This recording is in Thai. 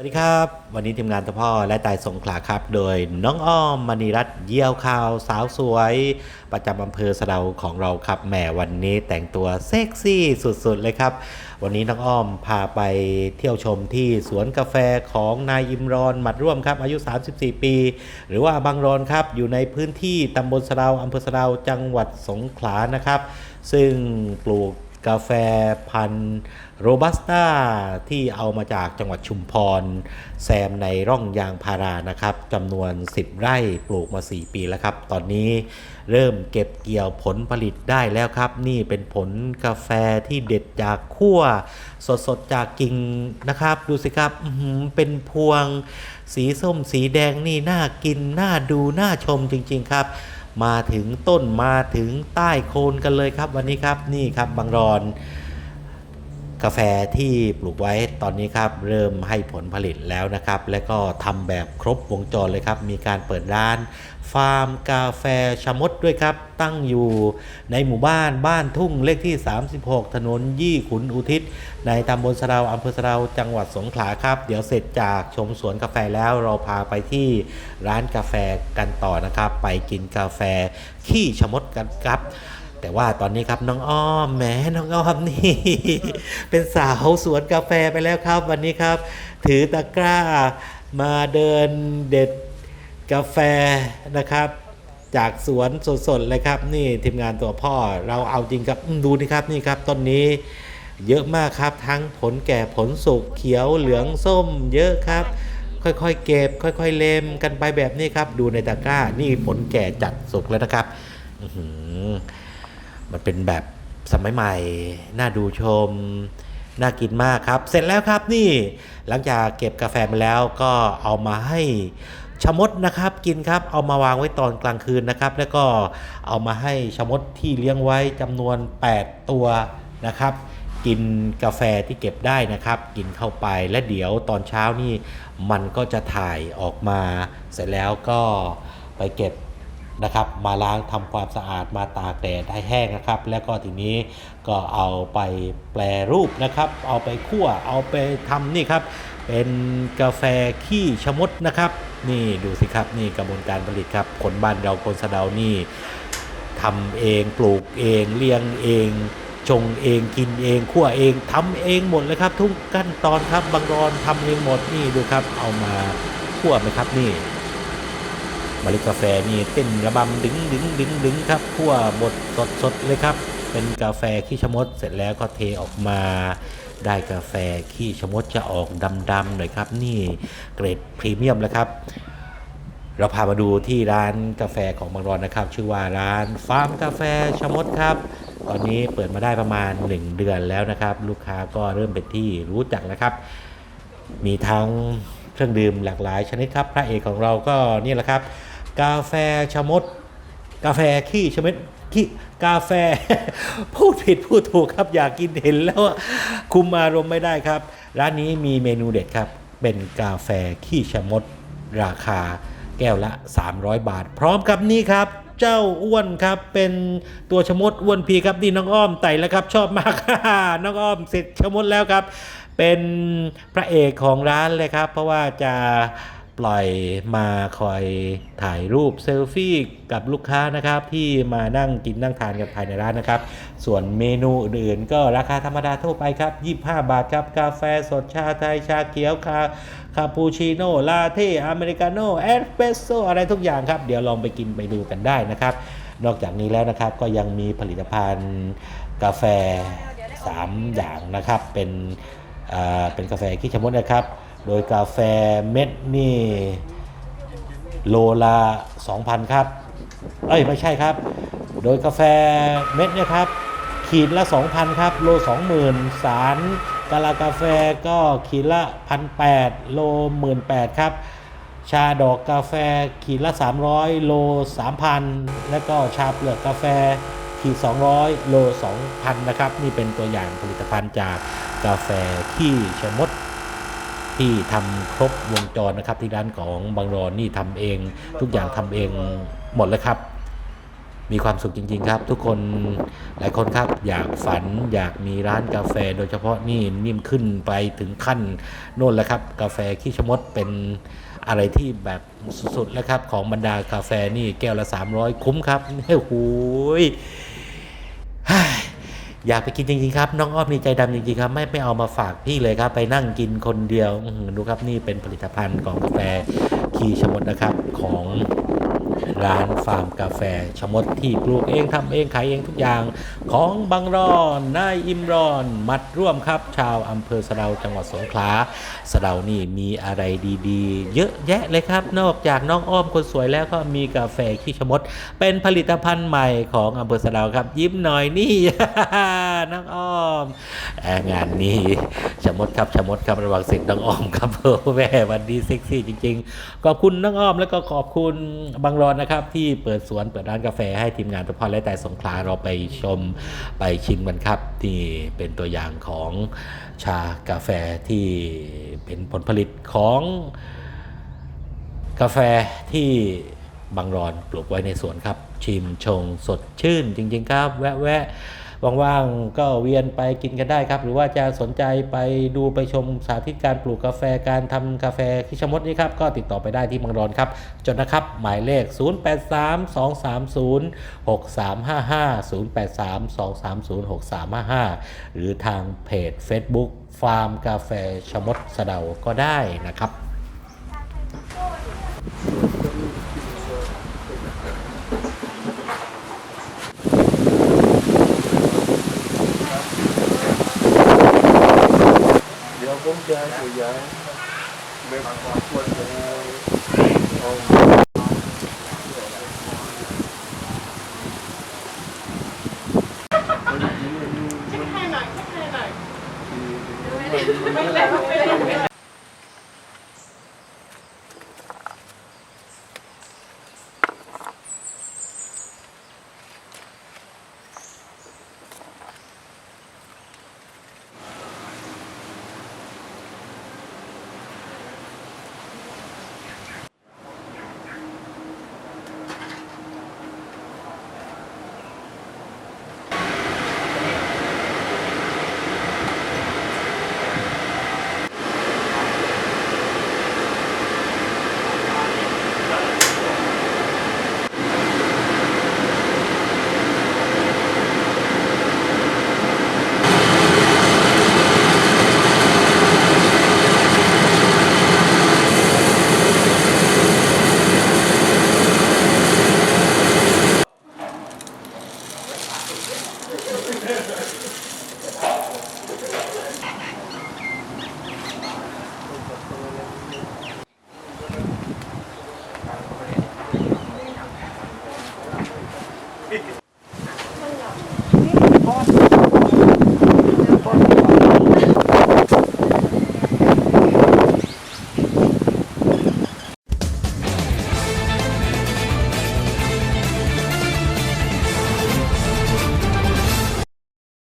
สวัสดีครับ วันนี้ทีมงานทพ่อและตายสงขลาครับ โดยน้องอ้อมมณีรัตน์เยี่ยวข่าวสาวสวย ประจำอำเภอสะเดาของเราครับแหมวันนี้แต่งตัวเซ็กซี่สุดๆเลยครับ วันนี้น้องอ้อมพาไปเที่ยวชมที่สวนกาแฟของนายอิมรอนหมัดร่วมครับ อายุ 34 ปี หรือว่าบางรอนครับ อยู่ในพื้นที่ตำบลสะเดาอำเภอสะเดาจังหวัดสงขลานะครับ ซึ่งปลูก กาแฟพันธุ์โรบัสต้าที่เอามาจากจังหวัดชุมพร แซมในร่องยางพารานะครับจำนวน 10 ไร่ปลูกมา 4 ปีแล้วครับ ตอนนี้เริ่มเก็บเกี่ยวผลผลิตได้แล้วครับ นี่เป็นผลกาแฟที่เด็ดจากขั้วสดๆจากกิ่งนะครับ ดูสิครับเป็นพวงสีส้มสีแดงนี่น่ากินน่าดูน่าชมจริง ๆ ครับ มาถึงต้นมาถึงใต้โคนกันเลยครับวันนี้ครับนี่ครับบางรอน กาแฟที่ปลูกไว้ตอนนี้ครับเริ่มให้ผลผลิตแล้วนะครับ และก็ทำแบบครบวงจรเลยครับ มีการเปิดร้าน ฟาร์มกาแฟชะมดด้วยครับ ตั้งอยู่ในหมู่บ้านบ้านทุ่งเลขที่ 36 ถนนยี่ขุนอุทิศ ในตำบลสะเดาอำเภอสะเดาจังหวัดสงขลาครับ เดี๋ยวเสร็จจากชมสวนกาแฟแล้วเราพาไปที่ร้านกาแฟกันต่อนะครับ ไปกินกาแฟขี้ชะมดกันครับ แต่ว่าตอนนี้ครับน้องอ้อมแหมน้องอ้อมนี่ เป็นสาวสวนกาแฟไปแล้วครับ วันนี้ครับ ถือตะกร้ามาเดินเด็ดกาแฟนะครับ จากสวนสดๆเลยครับ นี่ทีมงานตัวพ่อเราเอาจริงครับดูนี่ครับนี่ครับต้นนี้เยอะมากครับทั้งผลแก่ผลสุกเขียวเหลืองส้ม เยอะครับ ค่อยๆเก็บ ค่อย ๆ เล็มกันไปแบบนี้ครับ ดูในตะกร้านี่ผลแก่จัดสุกแล้วนะครับ อื มันเป็นแบบสมัยใหม่ น่าดูชม น่ากินมากครับ เสร็จแล้วครับนี่หลังจากเก็บกาแฟมาแล้วก็เอามาให้ชมดนะครับกินครับเอามาวางไว้ตอนกลางคืนนะครับ แล้วก็เอามาให้ชมดที่เลี้ยงไว้จำนวน 8 ตัวนะครับ กินกาแฟที่เก็บได้นะครับ กินเข้าไปและเดี๋ยวตอนเช้านี่มันก็จะถ่ายออกมา เสร็จแล้วก็ไปเก็บ นะครับ มาล้างทำความสะอาดมาตากแดดให้แห้งนะครับ แล้วก็ทีนี้ก็เอาไปแปรรูปนะครับ เอาไปคั่วเอาไปทำนี่ครับ เป็นกาแฟขี้ชะมดนะครับ นี่ดูสิครับนี่กระบวนการผลิตครับคนบ้านเราคนสะเดานี่ทำเองปลูกเองเลี้ยงเองชงเองกินเองคั่วเองทำเองหมดเลยครับ ทุกขั้นตอนครับบางรอนทำเองหมดนี่ดูครับ เอามาคั่วไหมครับนี่ เมล็ดกาแฟนี่เต้นระบำดึงดึงดึงดึงครับคั่วบดสดสดเลยครับ เป็นกาแฟขี้ชะมดเสร็จแล้วก็เทออกมา ได้กาแฟขี้ชะมดจะออกดำๆหน่อยครับ นี่เกรดพรีเมียมแล้วครับเราพามาดูที่ร้านกาแฟของบางรอนนะครับ ชื่อว่าร้านฟาร์มกาแฟชะมดครับ ตอนนี้เปิดมาได้ประมาณ 1 เดือนแล้วนะครับ ลูกค้าก็เริ่มเป็นที่รู้จักแล้วครับ มีทั้งเครื่องดื่มหลากหลายชนิดครับ พระเอกของเราก็นี่แหละครับ กาแฟชะมด กาแฟขี้ชะมดขี้กาแฟ พูดผิดพูดถูกครับ อยากกินเห็นแล้วคุมอารมณ์ไม่ได้ครับ ร้านนี้มีเมนูเด็ดครับ เป็นกาแฟขี้ชะมด ราคาแก้วละ 300 บาท พร้อมกับนี่ครับ เจ้าอ้วนครับเป็นตัวชะมดอ้วนพีครับนี่น้องอ้อมไต่แล้วครับ ชอบมากน้องอ้อมเสร็จชะมดแล้วครับ เป็นพระเอกของร้านเลยครับ เพราะว่าจะ ปล่อยมาคอยถ่ายรูปเซลฟี่กับลูกค้านะครับที่มานั่งกินนั่งทานกันภายในร้านนะครับ ส่วนเมนูอื่นๆ ก็ราคาธรรมดาทั่วไปครับ 25 บาทครับ กาแฟสดชาไทยชาเขียวคาคาปูชิโน่ลาเต้อเมริกาโน่เอสเปรสโซอะไรทุกอย่างครับ เดี๋ยวลองไปกินไปดูกันได้นะครับ นอกจากนี้แล้วนะครับก็ยังมีผลิตภัณฑ์กาแฟ 3 อย่างนะครับ เป็นอ่าเป็นกาแฟขี้ชะมดนะครับ โดยกาแฟเม็ดนี่ โลละ2,000 ครับ เอ้ย ไม่ใช่ครับ โดยกาแฟเม็ดเนี่ยครับ ขีดละ 2,000 ครับ โล 20,000 สารกาลากาแฟก็ขีดละ 1,800 โล 18,000 ครับ ชาดอกกาแฟขีดละ 300 โล 3,000 แล้วก็ชาเปลือกกาแฟขีด200 โล 2,000 นะครับ นี่เป็นตัวอย่างผลิตภัณฑ์จากกาแฟขี้ชมด ที่ทำครบวงจรนะครับ ที่ร้านของบางรอนนี่ทำเอง ทุกอย่างทำเองหมดเลยครับ มีความสุขจริง ๆ ครับ ทุกคนหลายคนครับอยากฝันอยากมีร้านกาแฟ โดยเฉพาะนี่นิ่มขึ้นไปถึงขั้นโน่นแล้วครับ กาแฟขี้ชะมดเป็นอะไรที่แบบสุดๆแล้วครับ ของบรรดากาแฟนี่แก้วละ 300 คุ้มครับโอ้โหย อยากไปกินจริงๆครับ น้องอ้อมนี่ใจดำจริงๆครับ ไม่ไม่เอามาฝากพี่เลยครับ ไปนั่งกินคนเดียวดูครับนี่เป็นผลิตภัณฑ์ของกาแฟคีชมดนะครับของ ร้านฟาร์มกาแฟชมดที่ปลูกเองทำเองขายเองทุกอย่างของบางรอนนายอิมรอน มัดร่วมครับ ชาวอำเภอสะเดาจังหวัดสงขลาสะเดานี่มีอะไรดีๆ เยอะแยะเลยครับ นอกจากน้องอ้อมคนสวยแล้วก็มีกาแฟขี้ชมด เป็นผลิตภัณฑ์ใหม่ของอำเภอสะเดาครับ ยิ้มหน่อยนี่ น้องอ้อมงานนี้ชมดครับชมดครับระวังเสิทธิ์น้องอ้อมครับโอ้แม่วันนี้เซ็กซี่จริง ๆ ขอบคุณน้องอ้อมแล้วก็ขอบคุณบางรอนนะครับครับที่เปิดสวนเปิดร้านกาแฟให้ทีมงานตะพอนและแต่สงขลาเราไปชมไปชิมกันครับที่เป็นตัวอย่างของชากาแฟที่เป็นผลผลิตของกาแฟที่บางรอนปลูกไว้ในสวนครับ ชิมชงสดชื่นจริงๆครับ แวะแวะ ว่างๆก็เวียนไปกินกันได้ครับ หรือว่าจะสนใจไปดูไปชมสาธิตการปลูกกาแฟการทำกาแฟขี้ชมดนี่ครับก็ติดต่อไปได้ที่บางรอนครับ จดนะครับหมายเลข 0832306355 0832306355 หรือทางเพจ Facebook ฟาร์มกาแฟชมดสะเดาก็ได้นะครับ เดี๋ยวผมจะใ